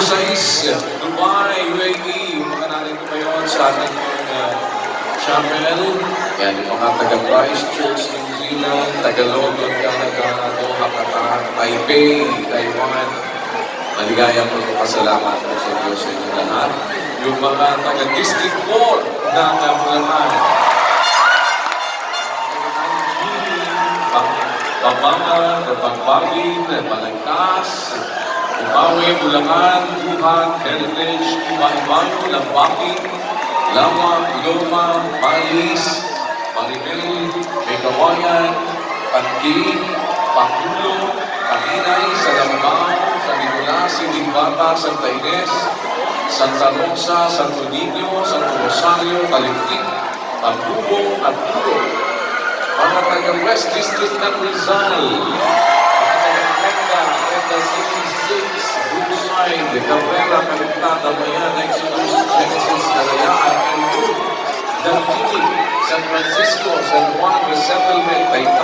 6, Dubai, UAE. Yung mga narito ngayon sa ating uh, channel. Yan, yung mga taga Christchurch, New Zealand, taga London, Canada, Doha, Qatar, Taipei, Taiwan. Maligayang pagpapasalamat po sa Diyos sa inyo lahat. Yung mga taga District 4 ng uh, Bulacan. Pamama, Pagbagin, Balagtas, Umawi, Bulacan, Buhat, Heritage, Iba-Ibayo, Lambakin, Lawak, Loma, Malis, Maribel, Megawayan, Panggi, Pangulo, Pahinay, Salambao, San Nicolas, Limbata, Santa Ines, Santa Rosa, Santo Niño, Santo Rosario, Kalintik, Pagbubo at Puro mga taga West District ng Rizal, Clyde, Cabrera, Calentata, Mayana, Exodus, Genesis, Calayaan, Calhoun, Delmini, San Francisco, San Juan, Resettlement, Taitan.